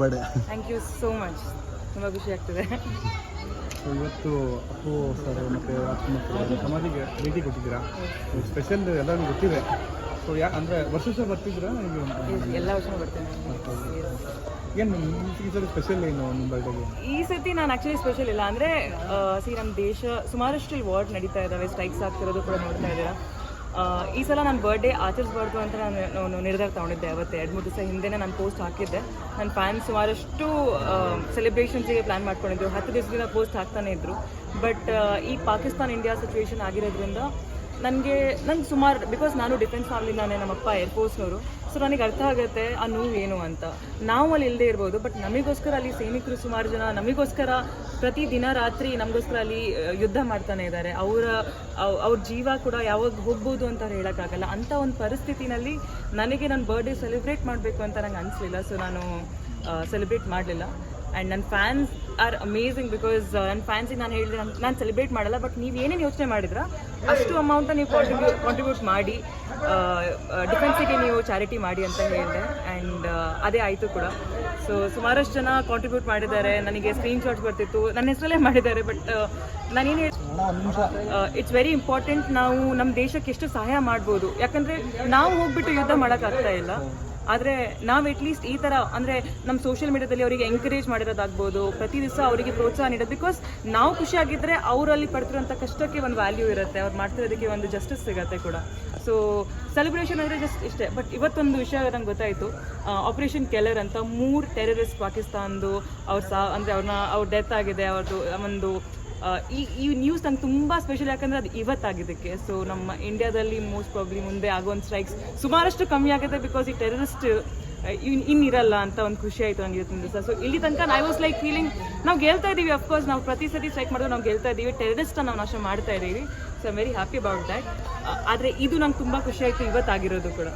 Birthday thank you so much ತುಂಬ ಖುಷಿ ಆಗ್ತದೆ. ಸೊ ಇವತ್ತು ಅಪ್ಪು ಸರ್ ಮತ್ತು ರಾಜ್ಕುಮಾರ್ ಸಮಾಧಿಗೆ ಭೇಟಿ ಕೊಟ್ಟಿದ್ದೀರಾ? ಸ್ಪೆಷಲ್ ಎಲ್ಲರಿಗೂ ಗೊತ್ತಿದೆ. ಸೊ ಯಾ ಅಂದರೆ ವರ್ಷ ವರ್ಷ ಬರ್ತಿದ್ದೀರಾ? ಎಲ್ಲ ವರ್ಷ ಬರ್ತೇನೆ. ಏನು ಈ ಸಲ ಸ್ಪೆಷಲ್ ಏನು ನಿಮ್ಮ ಬರ್ಡೇಗೆ ಈ ಸತಿ ನಾನು ಆ್ಯಕ್ಚುಲಿ ಸ್ಪೆಷಲ್ ಇಲ್ಲ. ಅಂದರೆ ಸಿ ನಮ್ಮ ದೇಶ ಸುಮಾರಷ್ಟು ಇಲ್ಲಿ ವಾರ್ಡ್ ನಡೀತಾ ಇದ್ದಾವೆ. ಸ್ಟ್ರೈಕ್ಸ್ ಆಗ್ತಿರೋದು ಕೂಡ ನೋಡ್ತಾ ಇದ್ದೀರಾ. ಈ ಸಲ ನಾನು ಬರ್ಡೇ ಆಚರಿಸ್ಬಾರ್ದು ಅಂತ ನಾನು ನಿರ್ಧಾರ ತಗೊಂಡಿದ್ದೆ ಅವತ್ತೆ. ಎರಡು ಮೂರು ದಿವಸ ಹಿಂದೆನೇ ನಾನು ಪೋಸ್ಟ್ ಹಾಕಿದ್ದೆ. ನನ್ನ ಫ್ಯಾನ್ಸ್ ಸುಮಾರಷ್ಟು ಸೆಲೆಬ್ರೇಷನ್ಸಿಗೆ ಪ್ಲ್ಯಾನ್ ಮಾಡ್ಕೊಂಡಿದ್ರು. ಹತ್ತು ದಿವಸದಿಂದ ಪೋಸ್ಟ್ ಹಾಕ್ತಾನೆ ಇದ್ರು. ಬಟ್ ಈ ಪಾಕಿಸ್ತಾನ್ ಇಂಡಿಯಾ ಸಿಚುವೇಶನ್ ಆಗಿರೋದ್ರಿಂದ ನನಗೆ, ನಂಗೆ ಸುಮಾರು ಬಿಕಾಸ್ ನಾನು ಡಿಫೆನ್ಸ್ ಫ್ಯಾಮಿಲಿಂದಾನೆ ನಮ್ಮಪ್ಪ ಏರ್ಫೋರ್ಸ್ನವರು ಸೊ ನನಗೆ ಅರ್ಥ ಆಗುತ್ತೆ, ಆ ನೋವು ಏನು ಅಂತ. ನಾವು ಅಲ್ಲಿ ಇಲ್ಲದೆ ಇರ್ಬೋದು ಬಟ್ ನಮಗೋಸ್ಕರ ಅಲ್ಲಿ ಸೈನಿಕರು ಸುಮಾರು ಜನ, ನಮಗೋಸ್ಕರ ಪ್ರತಿ ದಿನ ರಾತ್ರಿ ನಮಗೋಸ್ಕರ ಅಲ್ಲಿ ಯುದ್ಧ ಮಾಡ್ತಾನೆ ಇದ್ದಾರೆ ಅವರ ಅವ್ರ ಜೀವ ಕೂಡ ಯಾವಾಗ ಹೋಗ್ಬೋದು ಅಂತ ಹೇಳೋಕ್ಕಾಗಲ್ಲ. ಅಂಥ ಒಂದು ಪರಿಸ್ಥಿತಿನಲ್ಲಿ ನನಗೆ ನನ್ನ ಬರ್ಡೇ ಸೆಲೆಬ್ರೇಟ್ ಮಾಡಬೇಕು ಅಂತ ನಂಗೆ ಅನಿಸ್ಲಿಲ್ಲ. ಸೊ ನಾನು ಸೆಲೆಬ್ರೇಟ್ ಮಾಡಲಿಲ್ಲ. ಆ್ಯಂಡ್ ನನ್ನ ಫ್ಯಾನ್ಸ್ ಆರ್ ಅಮೇಝಿಂಗ್ ಬಿಕಾಸ್ ನನ್ನ ಫ್ಯಾನ್ಸಿಗೆ ನಾನು ಹೇಳಿದೆ ನಾನು ನಾನು ಸೆಲೆಬ್ರೇಟ್ ಮಾಡಲ್ಲ ಬಟ್ ನೀವು ಏನೇನು ಯೋಚನೆ ಮಾಡಿದ್ರ ಅಷ್ಟು ಅಮೌಂಟ್ ನೀವು ಕಾಂಟ್ರಿಬ್ಯೂಟ್ ಕಾಂಟ್ರಿಬ್ಯೂಟ್ ಮಾಡಿ ಡಿಫೆನ್ಸಿಗೆ ನೀವು ಚಾರಿಟಿ ಮಾಡಿ ಅಂತ ಹೇಳಿದೆ. ಆ್ಯಂಡ್ ಅದೇ ಆಯಿತು ಕೂಡ. ಸೊ ಸುಮಾರಷ್ಟು ಜನ ಕಾಂಟ್ರಿಬ್ಯೂಟ್ ಮಾಡಿದ್ದಾರೆ. ನನಗೆ ಸ್ಕ್ರೀನ್ ಶಾಟ್ಸ್ ಬರ್ತಿತ್ತು. ನನ್ನ ಹೆಸರಲ್ಲೇ ಮಾಡಿದ್ದಾರೆ ಬಟ್ ನಾನೇನು ಹೇಳಿ ಇಟ್ಸ್ ವೆರಿ ಇಂಪಾರ್ಟೆಂಟ್ ನಾವು ನಮ್ಮ ದೇಶಕ್ಕೆ ಎಷ್ಟು ಸಹಾಯ ಮಾಡ್ಬೋದು. ಯಾಕಂದರೆ ನಾವು ಹೋಗ್ಬಿಟ್ಟು ಯುದ್ಧ ಮಾಡೋಕ್ಕಾಗ್ತಾ ಇಲ್ಲ. ಆದರೆ ನಾವು ಅಟ್ಲೀಸ್ಟ್ ಈ ಥರ ಅಂದರೆ ನಮ್ಮ ಸೋಷಿಯಲ್ ಮೀಡಿಯಾದಲ್ಲಿ ಅವರಿಗೆ ಎಂಕರೇಜ್ ಮಾಡಿರೋದಾಗ್ಬೋದು, ಪ್ರತಿ ದಿವಸ ಅವರಿಗೆ ಪ್ರೋತ್ಸಾಹ ನೀಡೋದು ಬಿಕಾಸ್ ನಾವು ಖುಷಿಯಾಗಿದ್ದರೆ ಅವರಲ್ಲಿ ಪಡ್ತಿರೋಂಥ ಕಷ್ಟಕ್ಕೆ ಒಂದು ವ್ಯಾಲ್ಯೂ ಇರುತ್ತೆ, ಅವ್ರು ಮಾಡ್ತಿರೋದಕ್ಕೆ ಒಂದು ಜಸ್ಟಿಸ್ ಸಿಗುತ್ತೆ ಕೂಡ. ಸೊ ಸೆಲೆಬ್ರೇಷನ್ ಅಂದರೆ ಜಸ್ಟ್ ಇಷ್ಟೇ ಬಟ್ ಇವತ್ತೊಂದು ವಿಷಯ ನಂಗೆ ಗೊತ್ತಾಯಿತು. ಆಪರೇಷನ್ ಕೆಲರ್ ಅಂತ ಮೂರು ಟೆರರಿಸ್ಟ್ ಪಾಕಿಸ್ತಾನದು ಅವ್ರ ಸಾ, ಅಂದರೆ ಅವ್ರನ್ನ ಅವ್ರ ಡೆತ್ ಆಗಿದೆ ಅವ್ರದ್ದು ಒಂದು ಈ ಈ ನ್ಯೂಸ್ ನಂಗೆ ತುಂಬ ಸ್ಪೆಷಲ್ ಯಾಕಂದರೆ ಅದು ಇವತ್ತಾಗಿದ್ದಕ್ಕೆ ಸೊ ನಮ್ಮ ಇಂಡಿಯಾದಲ್ಲಿ ಮೋಸ್ಟ್ ಪ್ರಾಬ್ಲಿ ಮುಂದೆ ಆಗುವಂಥ ಸ್ಟ್ರೈಕ್ಸ್ ಸುಮಾರಷ್ಟು ಕಮ್ಮಿ ಆಗುತ್ತೆ ಬಿಕಾಸ್ ಈ ಟೆರರಿಸ್ಟ್ ಇನ್ ಇರಲ್ಲ ಅಂತ ಒಂದು ಖುಷಿ ಆಯಿತು ನನಗೆ ಇವತ್ತಿನ ದಿವಸ. ಸೊ ಇಲ್ಲಿ ತನಕ ಐ ವಾಸ್ ಲೈಕ್ ಫೀಲಿಂಗ್ ನಾವು ಗೆಲ್ತಾ ಇದ್ದೀವಿ ಅಫ್ಕೋರ್ಸ್ ನಾವು ಪ್ರತಿ ಸತಿ ಸ್ಟ್ರೈಕ್ ಮಾಡೋದು ನಾವು ಗೆಲ್ತಾ ಇದ್ದೀವಿ ಟೆರರಿಸ್ಟ್ ನಾವು ನಾಶ ಮಾಡ್ತಾ ಇದ್ದೀವಿ so very happy about that ಆದರೆ ಇದು ನಂಗೆ ತುಂಬ ಖುಷಿ ಆಯಿತು ಇವತ್ತಾಗಿರೋದು ಕೂಡ.